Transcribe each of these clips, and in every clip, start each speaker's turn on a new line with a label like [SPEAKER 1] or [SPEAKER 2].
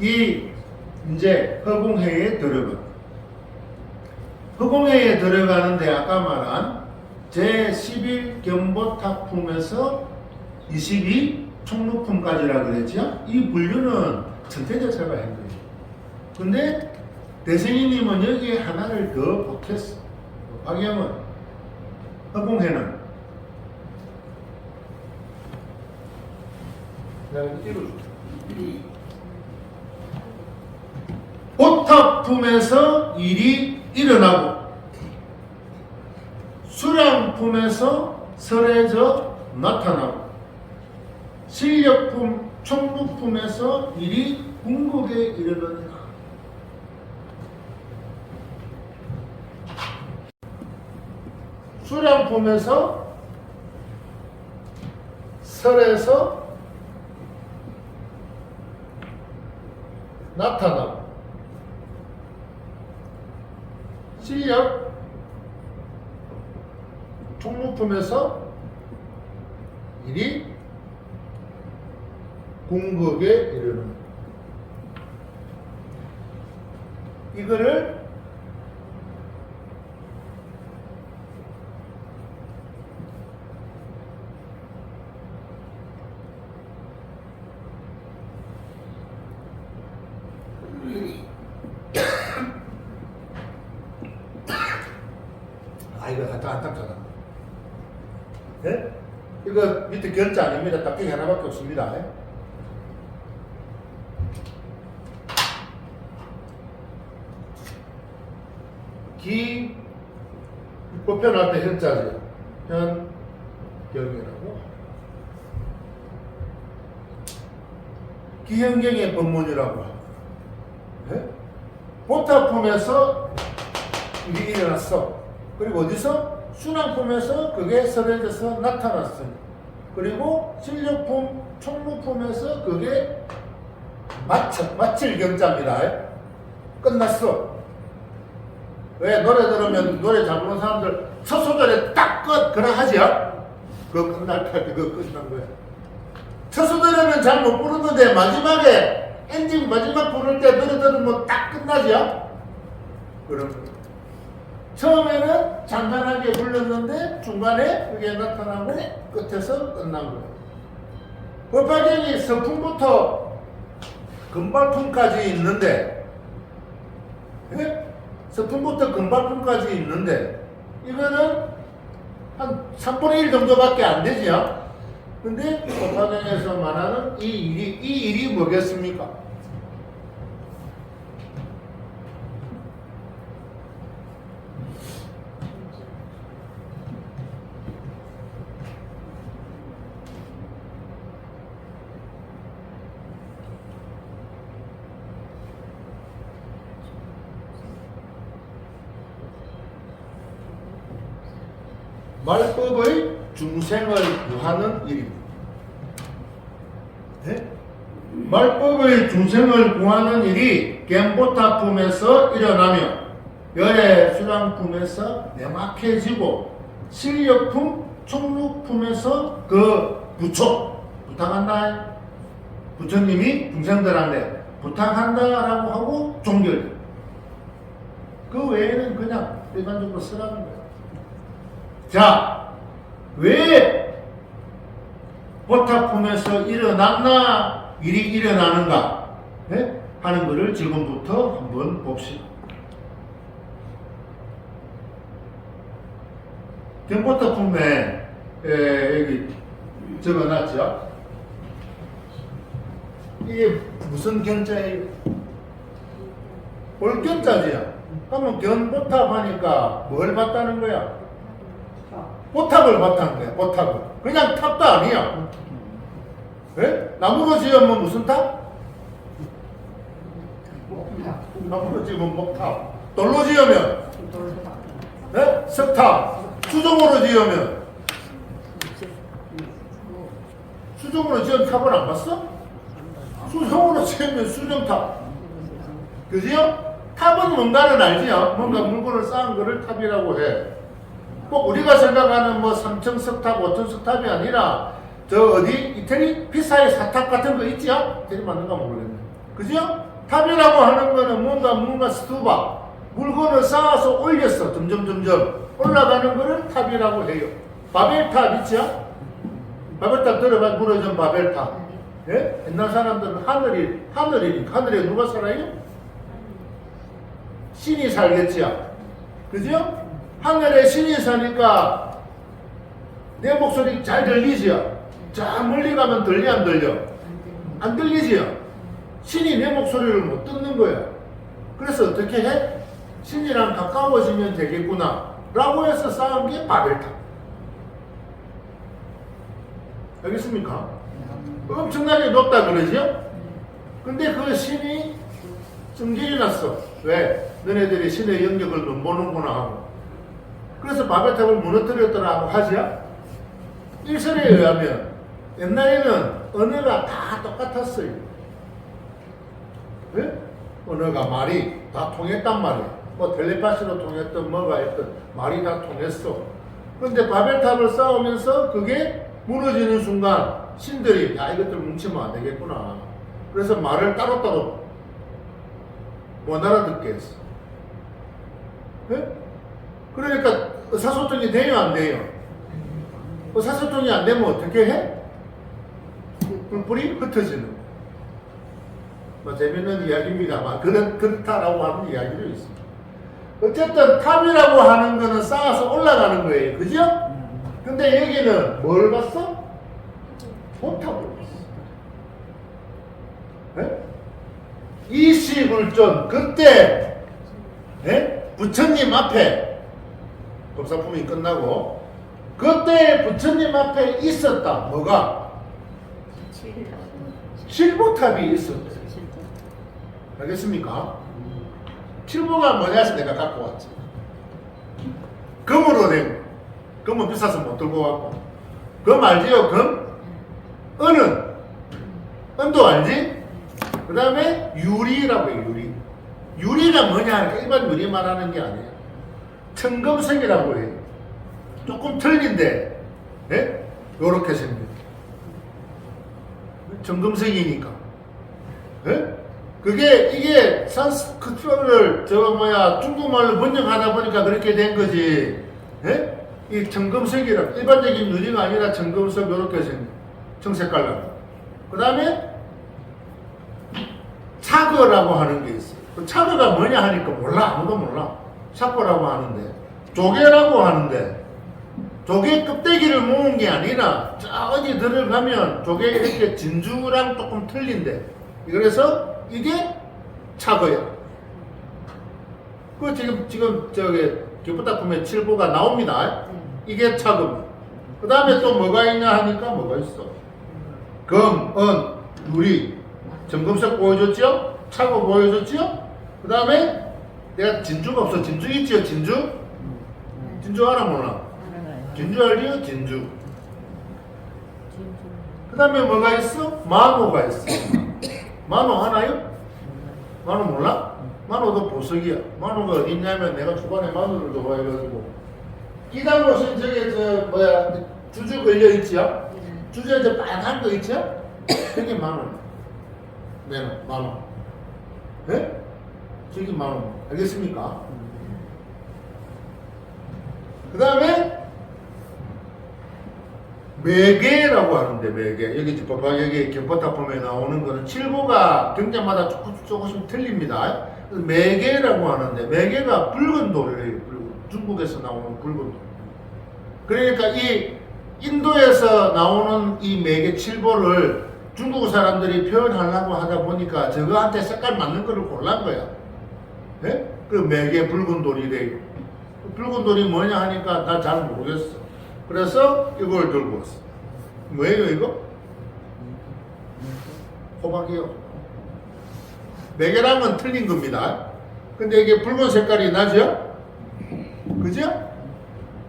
[SPEAKER 1] 이 이제 허공회에 들어가. 허공회에 들어가는데 아까 말한 제11 견보탁품에서 22 총루품까지라 그랬죠. 이 분류는 천태제사가 한 거예요. 근데 대승이님은 여기에 하나를 더 보탰어. 박영은 허공회는 내가 띄워줄게. 보탁품에서 일이 일어나고 수량품에서 설해져 나타나고 실력품, 총무품에서 일이 궁극에 이르느니라. 수량품에서 설에서 나타나고 실력 총무품에서 일이 궁극에 이르는. 이거를 아 이거 갖다 안 닦잖아 예? 이거 밑에 결자 아닙니다 딱히 하나밖에 없습니다 예? 기 보편 앞에 현자죠 현 경이라고 기현경의 법문이라고 하고 예? 보타품에서 일이 일어났어. 그리고 어디서? 순환품에서 그게 설해져서 나타났어. 그리고 실력품, 총무품에서 그게 마쳐, 마칠 경자입니다. 끝났어. 왜 노래 들으면 노래 잘 부르는 사람들 첫 소절에 딱 끝, 그래 하지요? 그거 끝날 때 그거 끝난 거야. 첫 소절에는 잘 못 부르는데 마지막에 엔딩 마지막 부를 때 노래 들으면 딱 끝나지요? 그런 거. 처음에는 잔잔하게 불렀는데 중간에 그게 나타나고 끝에서 끝난 거예요. 법화경이 서품부터 금발품까지 있는데 예? 서품부터 금발품까지 있는데 이거는 한 3분의 1 정도밖에 안 되죠. 근데 법화경에서 말하는 이 일이 이 일이 뭐겠습니까? 말법의 중생을 구하는 일입니다. 네? 말법의 중생을 구하는 일이 gem보타품에서 일어나며 열의 수량품에서 내막해지고 실력품, 총룩품에서 그 부처 부탁한다. 부처님이 중생들한테 부탁한다라고 하고 종결. 그 외에는 그냥 일반적으로 쓰라는 거예요. 자, 왜 보타품에서 일어났나 일이 일어나는가 네? 하는 것을 지금부터 한번 봅시다. 견보타품에 에, 여기 적어놨죠. 이게 무슨 견자예요? 볼견자지요. 그러면 견보탑 하니까 뭘 봤다는 거야? 보탑을 봤다는 거야, 보탑을. 그냥 탑도 아니야. 예? 나무로 지으면 무슨 탑? 나무로 지으면 목탑. 돌로 지으면? 예? 석탑. 수정으로 지으면? 수정으로 지은 탑을 안 봤어? 수정으로 지으면 수정탑. 그지요? 탑은 뭔가는 알지요? 뭔가 물건을 쌓은 거를 탑이라고 해. 꼭 우리가 생각하는 뭐 3층 석탑, 5층 석탑이 아니라 저 어디 이태리 피사의 사탑 같은 거 있지요? 이태리 맞는가 모르겠네. 그죠? 탑이라고 하는 거는 뭔가 뭔가 스투바 물건을 쌓아서 올렸어 점점 점점 올라가는 거를 탑이라고 해요. 바벨탑 있죠? 바벨탑 들어봐 무너진 바벨탑. 예? 옛날 사람들은 하늘이 하늘이니까 하늘에 누가 살아요? 신이 살겠지요. 그죠? 하늘에 신이 사니까 내 목소리 잘 들리지요. 저 멀리 가면 들리 안 들려? 안 들리지요. 신이 내 목소리를 못 듣는 거야. 그래서 어떻게 해? 신이랑 가까워지면 되겠구나. 라고 해서 쌓은 게 바벨탑. 알겠습니까? 엄청나게 높다 그러죠? 근데 그 신이 성질이 났어. 왜? 너네들이 신의 영역을 못 보는구나 하고. 그래서 바벨탑을 무너뜨렸더라고 하죠? 일설에 의하면 옛날에는 언어가 다 똑같았어요. 네? 언어가 말이 다 통했단 말이야. 뭐 텔레파시로 통했던 뭐가 했던 말이 다 통했어. 근데 바벨탑을 쌓으면서 그게 무너지는 순간 신들이 야 이것들 뭉치면 안 되겠구나. 그래서 말을 따로따로 못 알아듣게 했어. 네? 그러니까 의사소통이 돼요 안 돼요? 의사소통이 안 되면 어떻게 해? 뿔뿔이 흩어지는 거. 뭐 재밌는 이야기입니다만 그런 그렇다라고 하는 이야기도 있습니다. 어쨌든 탑이라고 하는 거는 쌓아서 올라가는 거예요, 그죠? 근데 여기는 뭘 봤어? 호탑을 봤어. 네? 이시불전 그때 네? 부처님 앞에 법사품이 끝나고 그때 부처님 앞에 있었다. 뭐가? 칠보탑이 있었대. 알겠습니까? 칠보가 뭐냐 해서 내가 갖고 왔지. 금으로 된 거. 금은 비싸서 못 들고 왔고. 금 알지요? 금? 은은? 은도 알지? 그 다음에 유리라고 해요, 유리. 유리가 뭐냐 하니까 일반 유리 말하는 게 아니에요. 청금색이라고 해요. 조금 틀린데, 예? 요렇게 생긴. 정금색이니까. 예? 그게 이게 산스크트를 저 뭐야 중국말로 번역하다 보니까 그렇게 된 거지. 예? 이 청금색이라 일반적인 유리가 아니라 청금색 이렇게 생긴 청색깔로. 그 다음에 차거라고 하는 게 있어. 그 차거가 뭐냐 하니까 몰라 아무도 몰라. 샤코라고 하는데 조개라고 하는데 조개 껍데기를 모은 게 아니라 저 어디 들어가면 조개 이렇게 진주랑 조금 틀린데 그래서 이게 차거야. 그 지금 지금 저기 기부탁품에 칠보가 나옵니다. 이게 차거입니다. 그 다음에 또 뭐가 있냐 하니까 뭐가 있어. 금, 은, 유리, 점검색 보여줬죠? 차고 보여줬죠? 그 다음에 내가 진주가 없어. 진주 있지요? 진주? 진주 알아 몰라? 진주 알지요? 진주. 그 다음에 뭐가 있어? 만호가 있어. 만호 하나요? 만호 몰라? 만호도 보석이야. 만호가 어디 있냐면 내가 초반에 만호를 좋아해가지고 기당 보신 저기 저 뭐야 주주 걸려 있지요? 주주에 저 빨간 거 있죠? 그게 만호. 네노 만호. 예? 저기 만호. 알겠습니까? 그 다음에 매개라고 하는데 매개 여기 봐봐 여기 경포타품에 나오는 거는 칠보가 경자마다 조금 조금씩 틀립니다. 매개라고 하는데 매개가 붉은 돌이에요. 붉은 중국에서 나오는 붉은 돌. 그러니까 이 인도에서 나오는 이 매개 칠보를 중국 사람들이 표현하려고 하다 보니까 저거한테 색깔 맞는 거를 골란 거야. 예? 그 매개 붉은 돌이래요. 그 붉은 돌이 뭐냐 하니까 나 잘 모르겠어. 그래서 이걸 들고 왔어. 뭐예요 이거? 호박이요. 매개랑은 틀린 겁니다. 근데 이게 붉은 색깔이 나죠? 그죠?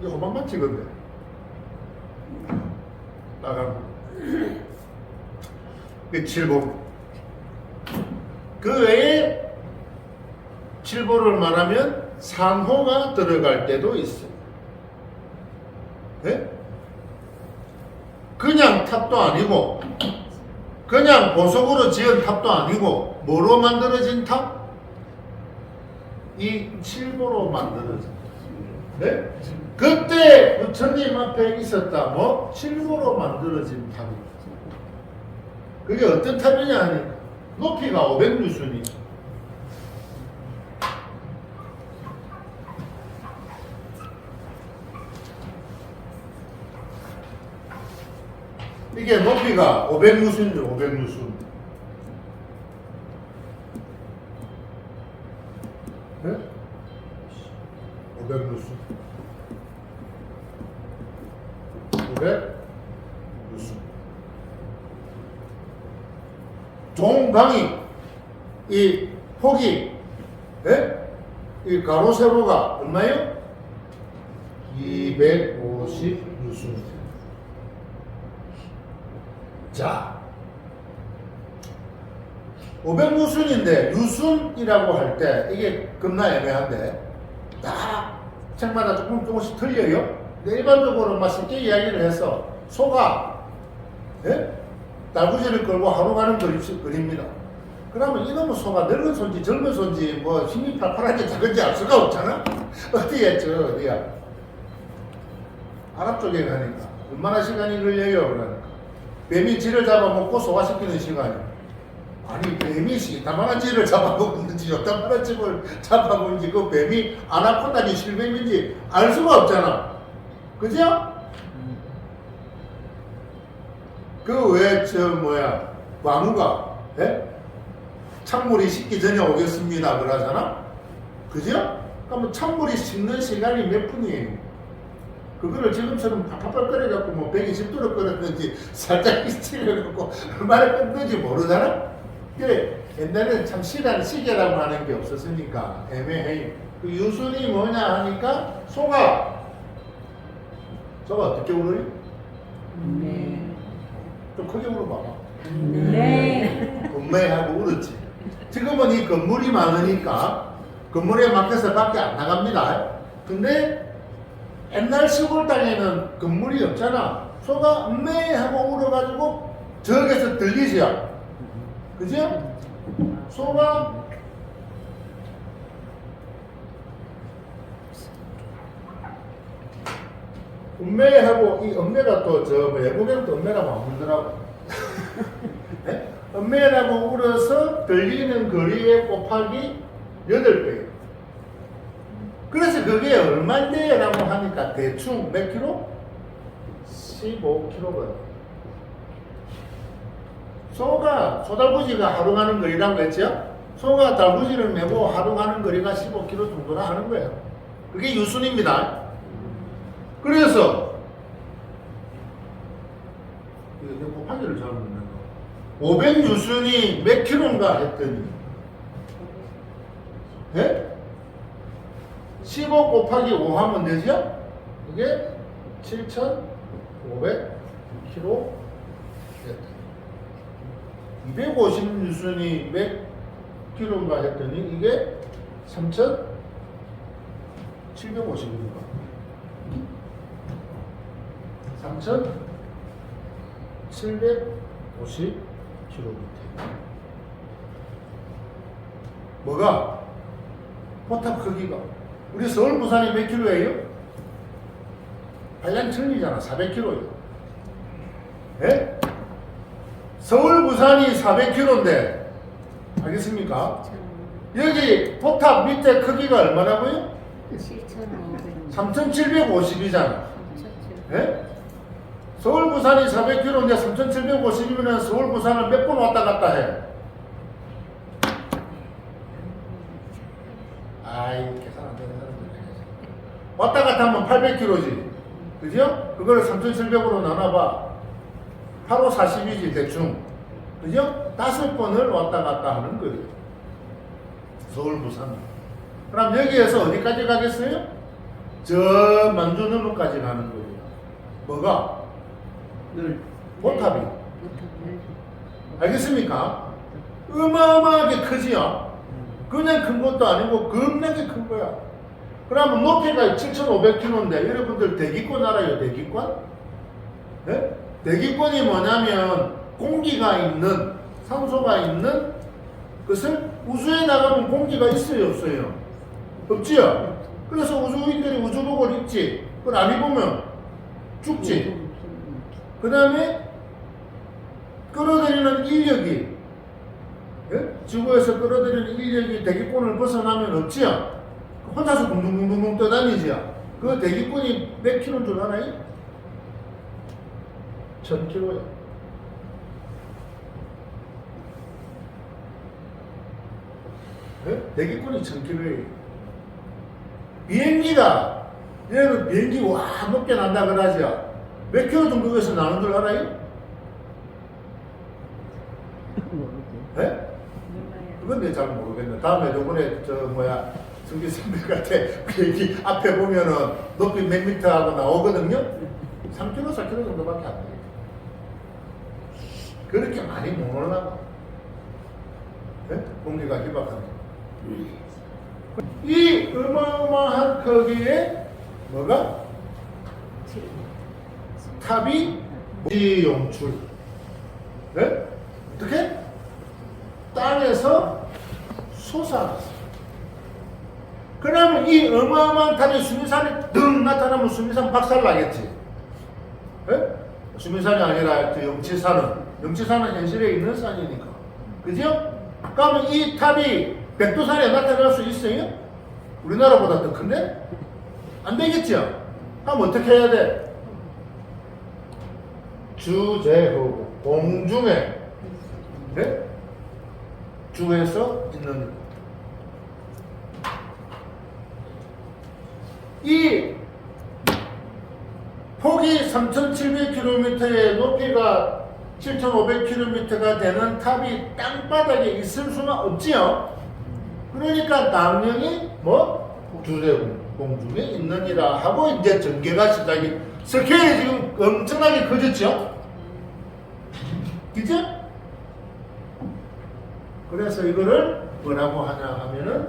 [SPEAKER 1] 이거 호박만 찍은데. 나가고. 그 칠보. 그 외에 칠보를 말하면 산호가 들어갈 때도 있어. 예? 그냥 탑도 아니고 그냥 보석으로 지은 탑도 아니고 뭐로 만들어진 탑? 이 실보로 만들어진 네? 그때 부처님 앞에 있었다 뭐? 실보로 만들어진 탑이다 그게 어떤 탑이냐 하니까 높이가 500루순이 이게 높이가 500루순이죠 500루순 네? 500루순 500루순 종강이 이 폭이 예? 이 가로 세로가 얼마요? 250 유순. 자, 500 유순인데 유순이라고 할 때 이게 겁나 애매한데 딱 책마다 조금 조금씩 틀려요. 근데 일반적으로 막 쉽게 이야기를 해서 소가 예? 달구지를 끌고 하루 가는 그림, 그림입니다. 그러면 이놈의 소가 늙은 손지 젊은 손지 뭐 힘이 팔팔한지 작은지 알 수가 없잖아. 어디에 저 어디야? 아랍 쪽에 가니까 얼마나 시간이 걸려요 그러니까 뱀이 쥐를 잡아먹고 소화시키는 시간이 아니 뱀이 시다만한 쥐를 잡아먹었는지 요다만한 쥐를 잡아먹는지 그 뱀이 아나콘다지 실뱀인지 알 수가 없잖아. 그죠? 그 왜 저 뭐야 광우가 예? 찬물이 식기 전에 오겠습니다 그러잖아 그죠? 그러면 찬물이 식는 시간이 몇 분이에요 그거를 지금처럼 팍팍팍 끓여갖고 뭐 120도로 끓였는지 살짝 스틸해갖고 얼마나 끓는지 모르잖아 그래 옛날에는 참 시간 시계라고 하는 게 없었으니까 애매해 그 유순이 뭐냐 하니까 소가 소가 어떻게 울어요?
[SPEAKER 2] 네.
[SPEAKER 1] 좀 크게 울어봐봐
[SPEAKER 2] 네.
[SPEAKER 1] 건매하고 울었지. 지금은 이 건물이 많으니까 건물에 막혀서 밖에 안 나갑니다. 근데 옛날 시골 땅에는 건물이 없잖아. 소가 음매하고 울어가지고 저기서 들리지요. 그죠? 소가 음매하고 이 음매가 또 저 외국에는 또 음매라고 안 부르더라고. 네? 음매라고 울어서 들리는 거리의 곱하기 8배. 그래서 그게 얼마인데? 라고 하니까 대충 몇 킬로? 15킬로거든. 소가, 소달구지가 하루 가는 거리라고 했죠? 소가 달구지를 메고 하루 가는 거리가 15킬로 정도나 하는 거예요. 그게 유순입니다. 그래서, 내가 곱하기를 잘못했네. 500 유순이 몇 킬로인가 했더니 예? 15 곱하기 5 하면 되죠? 이게 7,500 킬로 250 유순이 몇 킬로인가 했더니 이게 3,750인가 3,750 킬로미터. 뭐가? 포탑 크기가. 우리 서울 부산이 몇 킬로예요? 한량천리잖아. 400킬로예요. 예? 서울 부산이 400킬로인데 알겠습니까? 여기 포탑 밑에 크기가 얼마라고요? 3,750이잖아. 예? 서울 부산이 400km인데 3,750이면 서울 부산을 몇 번 왔다 갔다 해? 아이 계산 안 되는 사람들 왔다 갔다 하면 800km지 그죠? 그걸 3,700으로 나눠봐 8호 40이지 대충 그죠? 다섯 번을 왔다 갔다 하는 거예요 서울 부산 그럼 여기에서 어디까지 가겠어요? 저 만주누루까지 가는 거예요 뭐가? 포탑이 알겠습니까? 어마어마하게 크지요? 그냥 큰 것도 아니고 겁나게 큰 거야. 그러면 높이가 7,500km인데 여러분들 대기권 알아요? 대기권? 네? 대기권이 뭐냐면 공기가 있는 산소가 있는 것을 우주에 나가면 공기가 있어요 없어요? 없지요? 그래서 우주인들이 우주복을 입지 그걸 안 입으면 죽지 그 다음에 끌어들이는 인력이 예? 지구에서 끌어들이는 인력이 대기권을 벗어나면 없지요? 혼자서 둥둥둥둥 떠다니지요? 그 대기권이 몇 킬로인 줄 알아요? 천 킬로야 예? 대기권이 천 킬로예요 비행기가 얘는 비행기 와 높게 난다 그러죠 몇 킬로 정도에서 나는 줄 알아요? 예? 그건 내가 잘 모르겠네. 다음에 요번에 저 뭐야 승기 선배한테 그 얘기 앞에 보면은 높이 몇 미터 하고 나오거든요. 3km, 4km 정도밖에 안 돼. 그렇게 많이 못 올라가. 예? 공기가 희박하네. 이 어마어마한 크기에 뭐가 탑이 용출. 네? 어떻게? 땅에서 솟아났어. 그러면 이 어마어마한 탑이 수미산에 등 나타나면 수미산 박살 나겠지. 예? 수미산이 아니라 그 영치산은 영치산은 현실에 있는 산이니까. 그죠? 그러면 이 탑이 백두산에 나타날 수 있어요? 우리나라보다 더 큰데? 안 되겠죠? 그럼 어떻게 해야 돼? 주제후 공중에 네? 주에서 있는 이 폭이 3,700km에 높이가 7,500km가 되는 탑이 땅바닥에 있을 수는 없지요. 그러니까 당연히 뭐 주제 공중에 있느니라 하고 이제 전개가 시작이 스케일이 지금 엄청나게 커졌죠. 그죠? 그래서 이거를 뭐라고 하냐 하면은